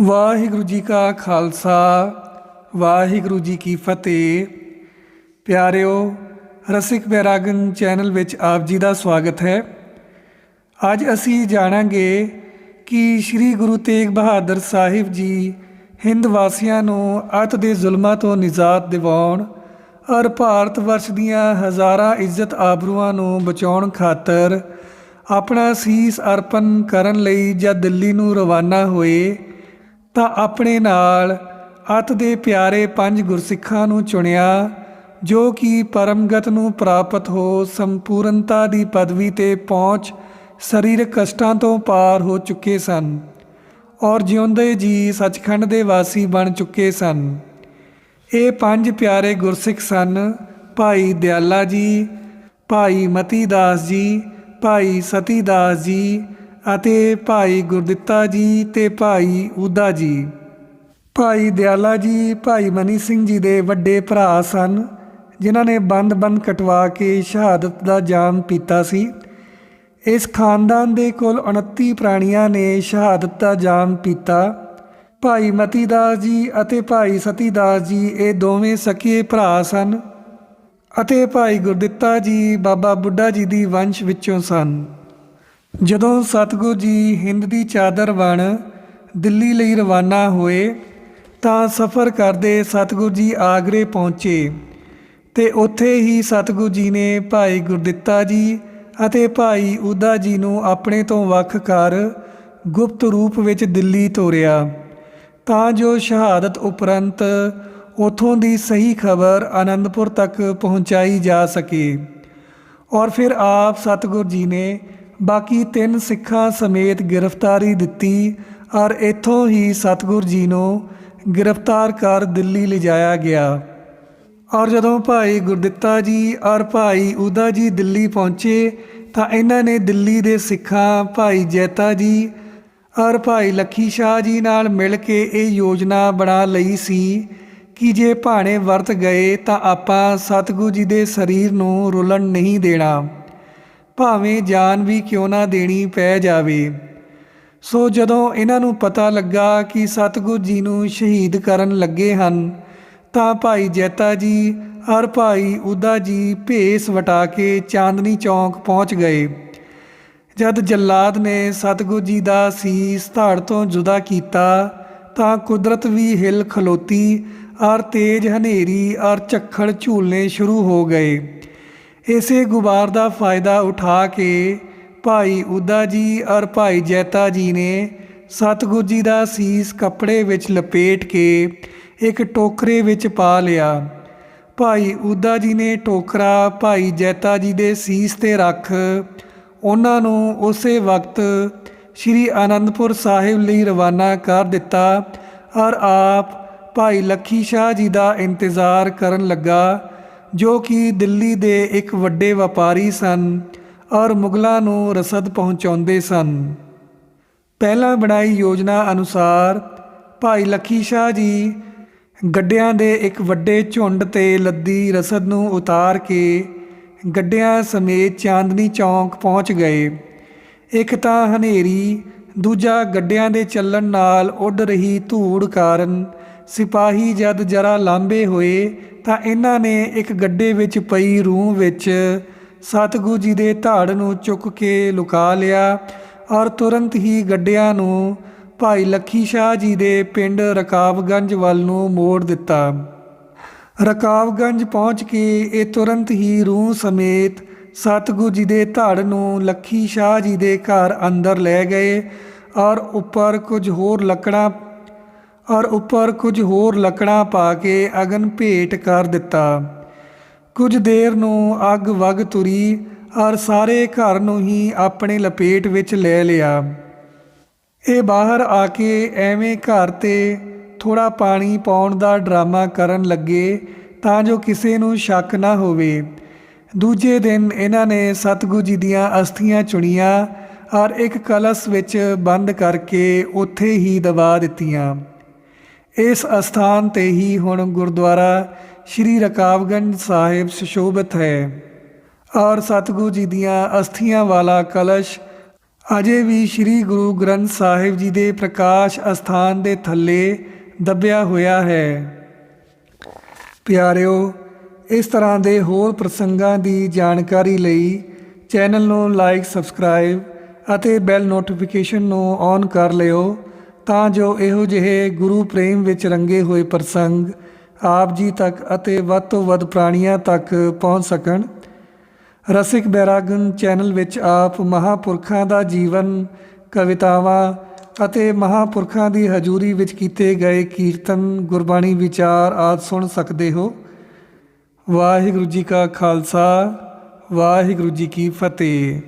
ਵਾਹਿਗੁਰੂ ਜੀ ਕਾ ਖਾਲਸਾ, ਵਾਹਿਗੁਰੂ ਜੀ ਕੀ ਫਤਿਹ। ਪਿਆਰਿਓ, ਰਸਿਕ ਬੈਰਾਗਨ ਚੈਨਲ ਵਿੱਚ ਆਪ ਜੀ ਦਾ ਸਵਾਗਤ ਹੈ। ਅੱਜ ਅਸੀਂ ਜਾਣਾਂਗੇ ਕਿ ਸ੍ਰੀ ਗੁਰੂ ਤੇਗ ਬਹਾਦਰ ਸਾਹਿਬ ਜੀ ਹਿੰਦ ਵਾਸੀਆਂ ਨੂੰ ਅਤ ਦੇ ਜ਼ੁਲਮਾਂ ਤੋਂ ਨਿਜਾਤ ਦਿਵਾਉਣ ਔਰ ਭਾਰਤ ਵਰਸ਼ ਦੀਆਂ ਹਜ਼ਾਰਾਂ ਇੱਜ਼ਤ ਆਬਰੂਆਂ ਨੂੰ ਬਚਾਉਣ ਖਾਤਰ ਆਪਣਾ ਸੀਸ ਅਰਪਣ ਕਰਨ ਲਈ ਜਦ ਦਿੱਲੀ ਨੂੰ ਰਵਾਨਾ ਹੋਏ ਤਾਂ ਆਪਣੇ ਨਾਲ ਅਤ ਦੇ ਪਿਆਰੇ ਪੰਜ ਗੁਰਸਿੱਖਾਂ ਨੂੰ ਚੁਣਿਆ, ਜੋ ਕਿ ਪਰਮਗਤ ਨੂੰ ਪ੍ਰਾਪਤ ਹੋ ਸੰਪੂਰਨਤਾ ਦੀ ਪਦਵੀ ਤੇ ਪਹੁੰਚ ਸਰੀਰਕ ਕਸ਼ਟਾਂ ਤੋਂ ਪਾਰ ਹੋ ਚੁੱਕੇ ਸਨ ਔਰ ਜਿਉਂਦੇ ਜੀ ਸੱਚਖੰਡ ਦੇ ਵਾਸੀ ਬਣ ਚੁੱਕੇ ਸਨ। ਇਹ ਪੰਜ ਪਿਆਰੇ ਗੁਰਸਿੱਖ ਸਨ, ਭਾਈ ਦਿਆਲਾ ਜੀ, ਭਾਈ ਮਤੀ ਦਾਸ ਜੀ, ਭਾਈ ਸਤੀ ਦਾਸ ਜੀ ਅਤੇ ਭਾਈ ਗੁਰਦਿੱਤਾ ਜੀ ਤੇ ਭਾਈ ਉਦਾ ਜੀ। ਭਾਈ ਦਿਆਲਾ ਜੀ, ਭਾਈ ਮਨੀ ਸਿੰਘ ਜੀ ਦੇ ਵੱਡੇ ਭਰਾ ਸਨ, ਜਿਨ੍ਹਾਂ ਨੇ ਬੰਦ-ਬੰਦ ਕਟਵਾ ਕੇ ਸ਼ਹਾਦਤ ਦਾ ਜਾਮ ਪੀਤਾ ਸੀ। ਇਸ ਖਾਨਦਾਨ ਦੇ ਕੋਲ 29 ਪ੍ਰਾਣੀਆਂ ਨੇ ਸ਼ਹਾਦਤ ਦਾ ਜਾਮ ਪੀਤਾ। ਭਾਈ ਮਤੀ ਦਾਸ ਜੀ ਅਤੇ ਭਾਈ ਸਤੀ ਦਾਸ ਜੀ ਇਹ ਦੋਵੇਂ ਸਕੇ ਭਰਾ ਸਨ ਅਤੇ ਭਾਈ ਗੁਰਦਿੱਤਾ ਜੀ ਬਾਬਾ ਬੁੱਢਾ ਜੀ ਦੀ ਵੰਸ਼ ਵਿੱਚੋਂ ਸਨ। ਜਦੋਂ ਸਤਗੁਰ ਜੀ ਹਿੰਦ ਦੀ ਚਾਦਰ ਬਣ ਦਿੱਲੀ ਲਈ ਰਵਾਨਾ ਹੋਏ ਤਾਂ ਸਫ਼ਰ ਕਰਦੇ ਸਤਗੁਰ ਜੀ ਆਗਰੇ ਪਹੁੰਚੇ ਤੇ ਉੱਥੇ ਹੀ ਸਤਗੁਰ ਜੀ ਨੇ ਭਾਈ ਗੁਰਦਿੱਤਾ ਜੀ ਅਤੇ ਭਾਈ ਉਦਾ ਜੀ ਨੂੰ ਆਪਣੇ ਤੋਂ ਵੱਖ ਕਰ ਗੁਪਤ ਰੂਪ ਵਿੱਚ ਦਿੱਲੀ ਤੋਰਿਆ। ਤਾਂ ਜੋ ਸ਼ਹਾਦਤ ਉਪਰੰਤ ਉਥੋਂ ਦੀ ਸਹੀ ਖਬਰ ਆਨੰਦਪੁਰ ਤੱਕ ਪਹੁੰਚਾਈ ਜਾ ਸਕੇ। ਔਰ ਫਿਰ ਆਪ ਸਤਗੁਰ ਜੀ ਨੇ ਬਾਕੀ ਤਿੰਨ ਸਿੱਖਾਂ ਸਮੇਤ ਗ੍ਰਿਫਤਾਰੀ ਦਿੱਤੀ, ਔਰ ਇੱਥੋਂ ਹੀ ਸਤਗੁਰ ਜੀ ਨੂੰ ਗ੍ਰਿਫਤਾਰ ਕਰ ਦਿੱਲੀ ਲਿਜਾਇਆ ਗਿਆ। ਔਰ ਜਦੋਂ ਭਾਈ ਗੁਰਦਿੱਤਾ ਜੀ ਔਰ ਭਾਈ ਉਦਾ ਜੀ ਦਿੱਲੀ ਪਹੁੰਚੇ, ਤਾਂ ਇਹਨਾਂ ਨੇ ਦਿੱਲੀ ਦੇ ਸਿੱਖਾਂ ਭਾਈ ਜੈਤਾ ਜੀ ਔਰ ਭਾਈ ਲੱਖੀ ਸ਼ਾਹ ਜੀ ਨਾਲ ਮਿਲ ਕੇ ਇਹ ਯੋਜਨਾ ਬਣਾ ਲਈ ਸੀ ਕਿ ਜੇ ਭਾਣੇ ਵਰਤ ਗਏ ਤਾਂ ਆਪਾਂ ਸਤਗੁਰੂ ਜੀ ਦੇ ਸਰੀਰ ਨੂੰ ਰੁਲਣ ਨਹੀਂ ਦੇਣਾ। ਭਾਵੇਂ ਜਾਨ ਵੀ ਕਿਉਂ ਨਾ ਦੇਣੀ ਪੈ ਜਾਵੇ। ਸੋ ਜਦੋਂ ਇਹਨਾਂ ਨੂੰ ਪਤਾ ਲੱਗਾ ਕਿ ਸਤਗੁਰੂ ਜੀ ਨੂੰ ਸ਼ਹੀਦ ਕਰਨ ਲੱਗੇ ਹਨ, ਤਾਂ ਭਾਈ ਜੈਤਾ ਜੀ ਔਰ ਭਾਈ ਉਦਾ ਜੀ ਭੇਸ ਵਟਾ ਕੇ ਚਾਂਦਨੀ ਚੌਂਕ ਪਹੁੰਚ ਗਏ। ਜਦ ਜੱਲਾਦ ਨੇ ਸਤਗੁਰੂ ਜੀ ਦਾ ਸੀਸ ਧੜ ਤੋਂ ਜੁਦਾ ਕੀਤਾ, ਤਾਂ ਕੁਦਰਤ ਵੀ ਹਿਲ ਖਲੋਤੀ ਔਰ ਤੇਜ ਹਨੇਰੀ ਔਰ ਝੱਖੜ ਝੂਲਨੇ ਸ਼ੁਰੂ ਹੋ ਗਏ। ਇਸੇ ਗੁਬਾਰ ਦਾ ਫਾਇਦਾ ਉਠਾ ਕੇ ਭਾਈ ਉਦਾ ਜੀ ਔਰ ਭਾਈ ਜੈਤਾ ਜੀ ਨੇ ਸਤਗੁਰੂ ਜੀ ਦਾ ਸੀਸ ਕੱਪੜੇ ਵਿੱਚ ਲਪੇਟ ਕੇ ਇੱਕ ਟੋਕਰੇ ਵਿੱਚ ਪਾ ਲਿਆ। ਭਾਈ ਉਦਾ ਜੀ ਨੇ ਟੋਕਰਾ ਭਾਈ ਜੈਤਾ ਜੀ ਦੇ ਸੀਸ ਤੇ ਰੱਖ। ਉਹਨਾਂ ਨੂੰ ਉਸੇ ਵਕਤ ਸ੍ਰੀ ਆਨੰਦਪੁਰ ਸਾਹਿਬ ਲਈ ਰਵਾਨਾ ਕਰ ਦਿੱਤਾ ਔਰ ਆਪ ਭਾਈ ਲੱਖੀ ਸ਼ਾਹ ਜੀ ਦਾ ਇੰਤਜ਼ਾਰ ਕਰਨ ਲੱਗਾ। ਜੋ ਕਿ ਦਿੱਲੀ ਦੇ ਇੱਕ ਵੱਡੇ ਵਪਾਰੀ ਸਨ ਔਰ ਮੁਗਲਾਂ ਨੂੰ ਰਸਦ ਪਹੁੰਚਾਉਂਦੇ ਸਨ। ਪਹਿਲਾਂ ਬਣਾਈ ਯੋਜਨਾ ਅਨੁਸਾਰ ਭਾਈ ਲੱਖੀ ਸ਼ਾਹ ਜੀ ਗੱਡਿਆਂ ਦੇ ਇੱਕ ਵੱਡੇ ਝੁੰਡ ਤੇ ਲੱਦੀ ਰਸਦ ਨੂੰ ਉਤਾਰ ਕੇ ਗੱਡਿਆਂ ਸਮੇਤ ਚਾਂਦਨੀ ਚੌਂਕ ਪਹੁੰਚ ਗਏ। ਇੱਕ ਤਾਂ ਹਨੇਰੀ, ਦੂਜਾ ਗੱਡਿਆਂ ਦੇ ਚੱਲਣ ਨਾਲ ਉੱਡ ਰਹੀ ਧੂੜ ਕਾਰਨ ਸਿਪਾਹੀ ਜਦ ਜਰਾ ਲਾਂਬੇ ਹੋਏ ਤਾਂ ਇਹਨਾਂ ਨੇ ਇੱਕ ਗੱਡੇ ਵਿੱਚ ਪਈ ਰੂਹ ਵਿੱਚ ਸਤਗੁਰੂ ਜੀ ਦੇ ਧੜ ਨੂੰ ਚੁੱਕ ਕੇ ਲੁਕਾ ਲਿਆ ਔਰ ਤੁਰੰਤ ਹੀ ਗੱਡਿਆਂ ਨੂੰ ਭਾਈ ਲੱਖੀ ਸ਼ਾਹ ਜੀ ਦੇ ਪਿੰਡ ਰਕਾਬਗੰਜ ਵੱਲ ਨੂੰ ਮੋੜ ਦਿੱਤਾ। ਰਕਾਬਗੰਜ ਪਹੁੰਚ ਕੇ ਇਹ ਤੁਰੰਤ ਹੀ ਰੂਹ ਸਮੇਤ ਸਤਗੁਰੂ ਜੀ ਦੇ ਧੜ ਨੂੰ ਲੱਖੀ ਸ਼ਾਹ ਜੀ ਦੇ ਘਰ ਅੰਦਰ ਲੈ ਗਏ ਔਰ ਉੱਪਰ ਕੁਝ ਹੋਰ ਲੱਕੜਾਂ ਔਰ ਉੱਪਰ ਕੁਝ ਹੋਰ ਲੱਕੜਾਂ ਪਾ ਕੇ ਅਗਨ ਭੇਟ ਕਰ ਦਿੱਤਾ। ਕੁਝ ਦੇਰ ਨੂੰ ਅੱਗ ਵਗ ਤੁਰੀ ਔਰ ਸਾਰੇ ਘਰ ਨੂੰ ਹੀ ਆਪਣੇ ਲਪੇਟ ਵਿੱਚ ਲੈ ਲਿਆ। ਇਹ ਬਾਹਰ ਆ ਕੇ ਐਵੇਂ ਘਰ ਤੇ ਥੋੜਾ ਪਾਣੀ ਪਾਉਣ ਦਾ ਡਰਾਮਾ ਕਰਨ ਲੱਗੇ ਤਾਂ ਜੋ ਕਿਸੇ ਨੂੰ ਸ਼ੱਕ ਨਾ ਹੋਵੇ। ਦੂਜੇ ਦਿਨ ਇਹਨਾਂ ਨੇ ਸਤਗੁਰੂ ਜੀ ਦੀਆਂ ਅਸਥੀਆਂ ਚੁਣੀਆਂ ਔਰ ਇੱਕ ਕਲਸ਼ ਵਿੱਚ ਬੰਦ ਕਰਕੇ ਉੱਥੇ ਹੀ ਦਬਾ ਦਿੱਤੀਆਂ। ਇਸ ਅਸਥਾਨ ਤੇ ਹੀ ਹੁਣ ਗੁਰਦੁਆਰਾ ਸ਼੍ਰੀ ਰਕਾਬਗੰਜ ਸਾਹਿਬ ਸੁਸ਼ੋਭਿਤ ਹੈ। ਔਰ ਸਤਗੁਰੂ ਜੀ ਦੀਆਂ ਅਸਥੀਆਂ ਵਾਲਾ ਕਲਸ਼ ਅਜੇ ਵੀ ਸ੍ਰੀ ਗੁਰੂ ਗ੍ਰੰਥ ਸਾਹਿਬ ਜੀ ਦੇ ਪ੍ਰਕਾਸ਼ ਅਸਥਾਨ ਦੇ ਥੱਲੇ ਦੱਬਿਆ ਹੋਇਆ ਹੈ। ਪਿਆਰਿਓ, ਇਸ ਤਰ੍ਹਾਂ ਦੇ ਹੋਰ ਪ੍ਰਸੰਗਾਂ ਦੀ ਜਾਣਕਾਰੀ ਲਈ ਚੈਨਲ ਨੂੰ ਲਾਈਕ, ਸਬਸਕ੍ਰਾਈਬ ਅਤੇ ਬੈਲ ਨੋਟੀਫਿਕੇਸ਼ਨ ਨੂੰ ਔਨ ਕਰ ਲਿਓ ਤਾਂ ਜੋ ਇਹੋ ਜਿਹੇ ਗੁਰੂ ਪ੍ਰੇਮ ਵਿੱਚ ਰੰਗੇ ਹੋਏ ਪ੍ਰਸੰਗ ਆਪ ਜੀ ਤੱਕ ਅਤੇ ਵੱਧ ਤੋਂ ਵੱਧ ਪ੍ਰਾਣੀਆਂ ਤੱਕ ਪਹੁੰਚ ਸਕਣ। ਰਸਿਕ ਬੈਰਾਗਨ ਚੈਨਲ ਵਿੱਚ ਆਪ ਮਹਾਪੁਰਖਾਂ ਦਾ ਜੀਵਨ, ਕਵਿਤਾਵਾਂ ਅਤੇ ਮਹਾਪੁਰਖਾਂ ਦੀ ਹਜ਼ੂਰੀ ਵਿੱਚ ਕੀਤੇ ਗਏ ਕੀਰਤਨ, ਗੁਰਬਾਣੀ ਵਿਚਾਰ ਆਦਿ ਸੁਣ ਸਕਦੇ ਹੋ। ਵਾਹਿਗੁਰੂ ਜੀ ਕਾ ਖਾਲਸਾ, ਵਾਹਿਗੁਰੂ ਜੀ ਕੀ ਫਤਿਹ।